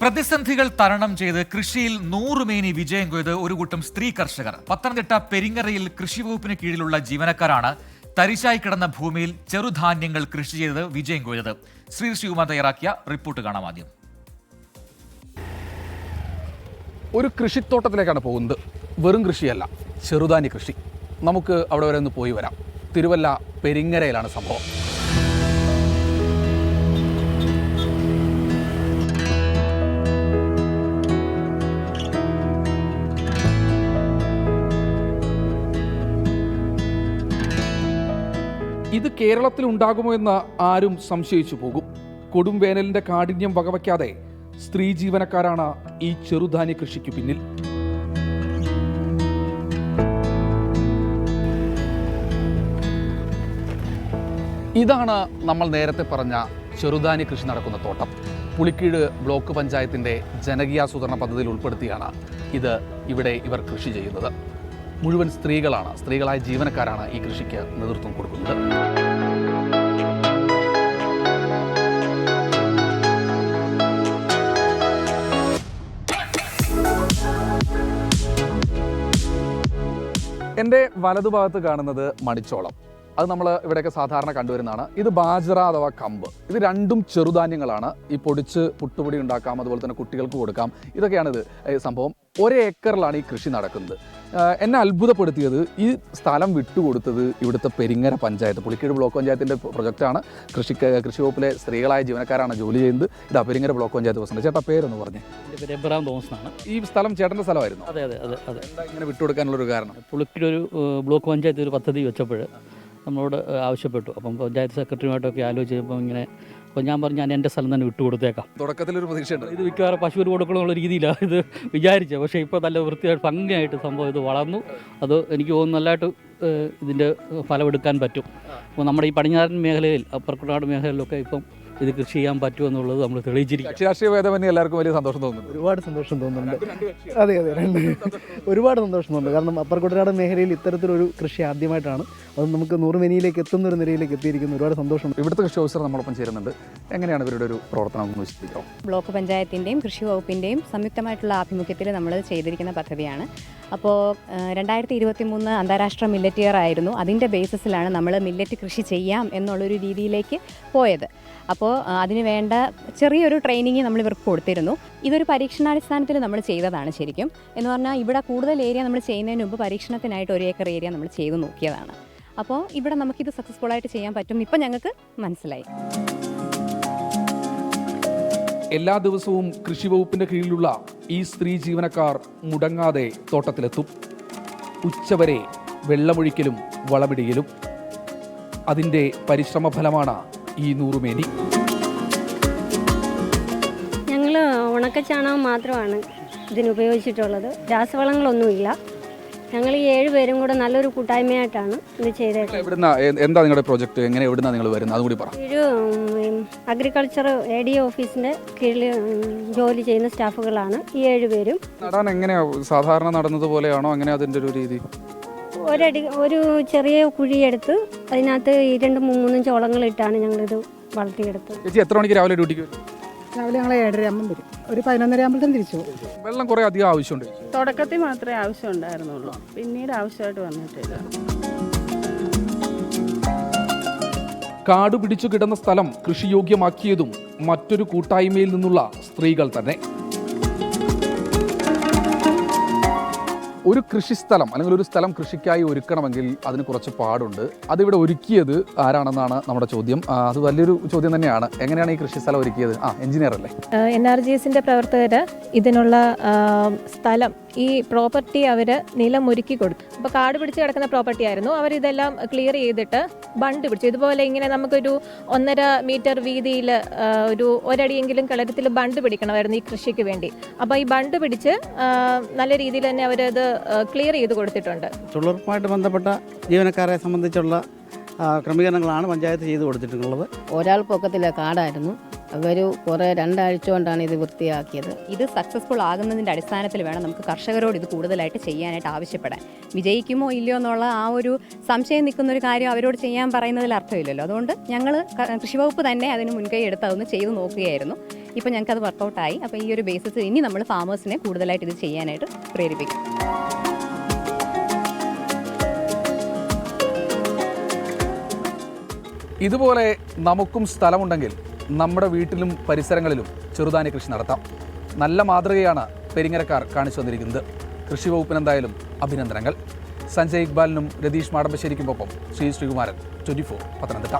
പ്രതിസന്ധികൾ തരണം ചെയ്ത് കൃഷിയിൽ നൂറുമേനി വിജയം കൊയ്ത് ഒരു കൂട്ടം സ്ത്രീ കർഷകർ. പത്തനംതിട്ട പെരിങ്ങറയിൽ കൃഷി വകുപ്പിന് കീഴിലുള്ള ജീവനക്കാരാണ് തരിശായി കിടന്ന ഭൂമിയിൽ ചെറുധാന്യങ്ങൾ കൃഷി ചെയ്ത് വിജയം കൊയ്തത്. ശ്രീ ശിവകുമാർ തയ്യാറാക്കിയ റിപ്പോർട്ട് കാണാം ആദ്യം. ഒരു കൃഷിത്തോട്ടത്തിലേക്കാണ് പോകുന്നത്. വെറും കൃഷിയല്ല ചെറുധാന്യ കൃഷി. നമുക്ക് അവിടെ വരെ ഒന്ന് പോയി വരാം. തിരുവല്ല പെരിങ്ങരയിലാണ് സംഭവം. ഇത് കേരളത്തിൽ ഉണ്ടാകുമോ എന്ന് ആരും സംശയിച്ചു പോകും. കൊടും വേനലിന്റെ കാഠിന്യം വകവയ്ക്കാതെ സ്ത്രീ ജീവനക്കാരാണ് ഈ ചെറുധാന്യ കൃഷിക്ക് പിന്നിൽ. ഇതാണ് നമ്മൾ നേരത്തെ പറഞ്ഞ ചെറുധാന്യ കൃഷി നടക്കുന്ന തോട്ടം. പുളിക്കീട് ബ്ലോക്ക് പഞ്ചായത്തിന്റെ ജനകീയാസൂത്രണ പദ്ധതിയിൽ ഉൾപ്പെടുത്തിയാണ് ഇത് ഇവിടെ ഇവർ കൃഷി ചെയ്യുന്നത്. മുഴുവൻ സ്ത്രീകളാണ് സ്ത്രീകളായ ജീവനക്കാരാണ് ഈ കൃഷിക്ക് നേതൃത്വം കൊടുക്കുന്നത്. എന്റെ വലതുഭാഗത്ത് കാണുന്നത് മണിച്ചോളം അത് നമ്മൾ ഇവിടെയൊക്കെ സാധാരണ കണ്ടുവരുന്നതാണ്. ഇത് ബാജറ അഥവാ കമ്പ്. ഇത് രണ്ടും ചെറുധാന്യങ്ങളാണ്. ഈ പൊടിച്ച് പുട്ടുപൊടി ഉണ്ടാക്കാം അതുപോലെ തന്നെ കുട്ടികൾക്ക് കൊടുക്കാം. ഇതൊക്കെയാണ് ഇത് സംഭവം ഒരേ ഏക്കറിലാണ് ഈ കൃഷി നടക്കുന്നത്. എന്നെ അത്ഭുതപ്പെടുത്തിയത് ഈ സ്ഥലം വിട്ടുകൊടുത്തത് ഇവിടുത്തെ പെരിങ്ങര പഞ്ചായത്ത് പുളിക്കീട് ബ്ലോക്ക് പഞ്ചായത്തിന്റെ പ്രൊജക്റ്റാണ്. കൃഷി കൃഷി വകുപ്പിലെ സ്ത്രീകളായ ജീവനക്കാരാണ് ജോലി ചെയ്യുന്നത് ഇതാ പെരിങ്ങര ബ്ലോക്ക് പഞ്ചായത്ത് പ്രസിഡന്റ്. ചേട്ടാ പേരൊന്ന് പറഞ്ഞു. എന്റെ എബ്രഹാം തോമസ് ആണ് ഈ സ്ഥലം ചേട്ടന്റെ സ്ഥലമായിരുന്നു? അതെ അതെ അതെ അതെ. ഇങ്ങനെ വിട്ടുകൊടുക്കാനുള്ളൊരു കാരണം? പുളിക്കിയുടെ ഒരു ബ്ലോക്ക് പഞ്ചായത്ത് ഒരു പദ്ധതി വെച്ചപ്പോൾ നമ്മളോട് ആവശ്യപ്പെട്ടു. അപ്പം പഞ്ചായത്ത് സെക്രട്ടറിയുമായിട്ടൊക്കെ ആലോചിച്ചപ്പോൾ ഇങ്ങനെ അപ്പോൾ ഞാൻ പറഞ്ഞു ഞാൻ എന്റെ സ്ഥലം തന്നെ തുടക്കത്തിൽ ഒരു പ്രതീക്ഷയുണ്ട്. ഇത് മിക്കവാറും പശുവിന് കൊടുക്കണമെന്നുള്ള രീതിയിലാണ് ഇത് വിചാരിച്ചത്. പക്ഷേ ഇപ്പോൾ നല്ല വൃത്തിയായിട്ട് ഭംഗിയായിട്ട് സംഭവം ഇത് വളർന്നു. അത് എനിക്ക് തോന്നുന്നു നല്ലതായിട്ട് ഇതിന്റെ ഫലമെടുക്കാൻ പറ്റും. അപ്പോൾ നമ്മുടെ ഈ പടിഞ്ഞാറൻ മേഖലയിൽ അപ്പർക്കുടാട് മേഖലയിലൊക്കെ ഇപ്പം ഇത് കൃഷി ചെയ്യാൻ പറ്റുമെന്നുള്ളത് നമ്മൾ തെളിയിച്ചിരിക്കും കക്ഷി രാഷ്ട്രീയ ഭേദമന്യേ എല്ലാവർക്കും വലിയ സന്തോഷം തോന്നുന്നു ഒരുപാട് സന്തോഷം തോന്നുന്നുണ്ട്. അതെ അതെ രണ്ട്. ഒരുപാട് സന്തോഷം തോന്നുന്നുണ്ട്. കാരണം അപ്പർക്കുട്ടനാട് മേഖലയിൽ ഇത്തരത്തിലൊരു കൃഷി ആദ്യമായിട്ടാണ്. അത് നമുക്ക് നൂറ് മെനിയിലേക്ക് എത്തുന്ന ഒരു നിലയിലേക്ക് എത്തിയിരിക്കുന്നു. ഒരുപാട് സന്തോഷം. ഇവിടുത്തെ കൃഷി ഓഫീസർ നമ്മളൊപ്പം ചേരുന്നുണ്ട്. എങ്ങനെയാണ് ഇവരുടെ ഒരു പ്രവർത്തനം എന്ന് വിശദീകരിക്കാം ബ്ലോക്ക് പഞ്ചായത്തിന്റെയും കൃഷി വകുപ്പിന്റെയും സംയുക്തമായിട്ടുള്ള ആഭിമുഖ്യത്തിൽ നമ്മൾ ചെയ്തിരിക്കുന്ന പദ്ധതിയാണ്. അപ്പോൾ രണ്ടായിരത്തി ഇരുപത്തി മൂന്ന് അന്താരാഷ്ട്ര മില്ലറ്റ് ഇയർ ആയിരുന്നു. അതിന്റെ ബേസിസിലാണ് നമ്മൾ മില്ലറ്റ് കൃഷി ചെയ്യാം എന്നുള്ളൊരു രീതിയിലേക്ക് പോയത്. അപ്പോൾ അതിന് വേണ്ട ചെറിയൊരു ട്രെയിനിങ് നമ്മൾ ഇവർക്ക് കൊടുത്തിരുന്നു. ഇതൊരു പരീക്ഷണാടിസ്ഥാനത്തിൽ നമ്മൾ ചെയ്തതാണ് ശരിക്കും. എന്ന് പറഞ്ഞാൽ ഇവിടെ കൂടുതൽ ഏരിയ നമ്മൾ ചെയ്യുന്നതിന് മുമ്പ് പരീക്ഷണത്തിനായിട്ട് ഒരു ഏക്കർ ഏരിയ നമ്മൾ ചെയ്ത് നോക്കിയതാണ്. അപ്പോൾ ഇവിടെ നമുക്കിത് സക്സസ്ഫുൾ ആയിട്ട് ചെയ്യാൻ പറ്റും. ഇപ്പം ഞങ്ങൾക്ക് മനസ്സിലായി. എല്ലാ ദിവസവും കൃഷി വകുപ്പിന്റെ കീഴിലുള്ള ഈ സ്ത്രീ ജീവനക്കാർ മുടങ്ങാതെ തോട്ടത്തിലെത്തും. ഉച്ചവരെ വെള്ളമൊഴിക്കലും വളമിടിയലും അതിന്റെ പരിശ്രമ ഫലമാണ് ഈ നൂറുമേനി. ഞങ്ങൾ ഉണക്കച്ചാണകം മാത്രമാണ് ഇതിന് ഉപയോഗിച്ചിട്ടുള്ളത് രാസവളങ്ങളൊന്നുമില്ല. ഞങ്ങൾ ഈ ഏഴ് പേരും കൂടെ നല്ലൊരു കൂട്ടായ്മയായിട്ടാണ് ഇത് ചെയ്തേക്കുന്നത്. എവിടുന്ന എന്താ നിങ്ങളുടെ പ്രോജക്റ്റ് എങ്ങനെ എവിടുന്ന നിങ്ങൾ വരുന്നത്? അതും പറ. ഒരു അഗ്രികൾച്ചർ എ ഡി ഓഫീസിന്റെ കീഴിൽ ജോലി ചെയ്യുന്ന സ്റ്റാഫുകളാണ് ഈ ഏഴ് പേരും. നടാൻ എങ്ങനെയാ? സാധാരണ നടന്നതുപോലെയാണോ അങ്ങനെ അതിന്റെ ഒരു രീതി? ഒരടി ഒരു ചെറിയ കുഴിയെടുത്ത് അതിനകത്ത് ഈ രണ്ട് മൂന്നും ചോളങ്ങളിട്ടാണ് ഞങ്ങളിത് വളർത്തിയെടുത്തത്. ചേച്ചി എത്ര മണിക്ക് രാവിലെ ഡ്യൂട്ടിക്ക് വരും? രാവിലെ ഞങ്ങൾ ഏഴര ആകുമ്പം വരും. ഒരു പതിനൊന്നര ആകുമ്പോഴത്തേനും തിരിച്ചു പോകും. വെള്ളം കുറേ അധികം ആവശ്യമുണ്ട് തുടക്കത്തിൽ മാത്രമേ ആവശ്യം ഉണ്ടായിരുന്നുള്ളൂ. പിന്നീട് ആവശ്യമായിട്ട് വന്നിട്ടില്ല. കാട് പിടിച്ചു കിടന്ന സ്ഥലം കൃഷിയോഗ്യമാക്കിയതും മറ്റൊരു കൂട്ടായ്മയിൽ നിന്നുള്ള സ്ത്രീകൾ തന്നെ. ഒരു കൃഷിസ്ഥലം അല്ലെങ്കിൽ ഒരു സ്ഥലം കൃഷിക്കായി ഒരുക്കണമെങ്കിൽ അതിന് കുറച്ച് പാടുണ്ട്. അതിവിടെ ഒരുക്കിയത് ആരാണെന്നാണ് നമ്മുടെ ചോദ്യം. അത് വലിയൊരു ചോദ്യം തന്നെയാണ്. എങ്ങനെയാണ് ഈ കൃഷിസ്ഥലം ഒരുക്കിയത്? ആ എഞ്ചിനീയർ അല്ലേ? എൻ ആർ ജി എസിന്റെ പ്രവർത്തകർ ഇതിനുള്ള സ്ഥലം ഈ പ്രോപ്പർട്ടി അവർ നിലമൊരുക്കി കൊടുത്തു. അപ്പോൾ കാട് പിടിച്ച് കിടക്കുന്ന പ്രോപ്പർട്ടി ആയിരുന്നു. അവർ ഇതെല്ലാം ക്ലിയർ ചെയ്തിട്ട് ബണ്ട് പിടിച്ചു. ഇതുപോലെ ഇങ്ങനെ നമുക്കൊരു ഒന്നര മീറ്റർ വീതിയിൽ ഒരു ഒരടിയെങ്കിലും കിളരത്തിൽ ബണ്ട് പിടിക്കണമായിരുന്നു ഈ കൃഷിക്ക് വേണ്ടി. അപ്പോൾ ഈ ബണ്ട് പിടിച്ച് നല്ല രീതിയിൽ തന്നെ അവരത് ക്ലിയർ ചെയ്ത് കൊടുത്തിട്ടുണ്ട്. തൊഴിലുറപ്പുമായിട്ട് ബന്ധപ്പെട്ട ജീവനക്കാരെ സംബന്ധിച്ചുള്ള ക്രമീകരണങ്ങളാണ് പഞ്ചായത്ത് ചെയ്തു കൊടുത്തിട്ടുള്ളത്. ഒരാൾ പൊക്കത്തിലെ കാടായിരുന്നു. അവർ കുറേ രണ്ടാഴ്ച കൊണ്ടാണ് ഇത് വൃത്തിയാക്കിയത്. ഇത് സക്സസ്ഫുൾ ആകുന്നതിന്റെ അടിസ്ഥാനത്തിൽ വേണം നമുക്ക് കർഷകരോട് ഇത് കൂടുതലായിട്ട് ചെയ്യാനായിട്ട് ആവശ്യപ്പെടാൻ. വിജയിക്കുമോ ഇല്ലയോ എന്നുള്ള ആ ഒരു സംശയം നിൽക്കുന്ന ഒരു കാര്യം അവരോട് ചെയ്യാൻ പറയുന്നതിൽ അർത്ഥമില്ലല്ലോ. അതുകൊണ്ട് ഞങ്ങൾ കൃഷിവകുപ്പ് തന്നെ അതിന് മുൻകൈ എടുത്ത് അതൊന്ന് ചെയ്തു നോക്കുകയായിരുന്നു. ഇപ്പോൾ ഞങ്ങൾക്ക് അത് വർക്കൗട്ടായി അപ്പോൾ ഈ ഒരു ബേസിസ് ഇനി നമ്മൾ ഫാമേഴ്സിനെ കൂടുതലായിട്ട് ഇത് ചെയ്യാനായിട്ട് പ്രേരിപ്പിക്കും. ഇതുപോലെ നമുക്കും സ്ഥലമുണ്ടെങ്കിൽ നമ്മുടെ വീട്ടിലും പരിസരങ്ങളിലും ചെറുതാനി കൃഷി നടത്താം. നല്ല മാതൃകയാണ് പെരിങ്ങരക്കാർ കാണിച്ചു വന്നിരിക്കുന്നത് കൃഷി വകുപ്പിന് എന്തായാലും അഭിനന്ദനങ്ങൾ. സഞ്ജയ് ഇക്ബാലിനും രതീഷ് മാടമ്പശ്ശേരിക്കുമൊപ്പം ശ്രീ ശ്രീകുമാരൻ ട്വന്റി ഫോർ പത്തനംതിട്ട.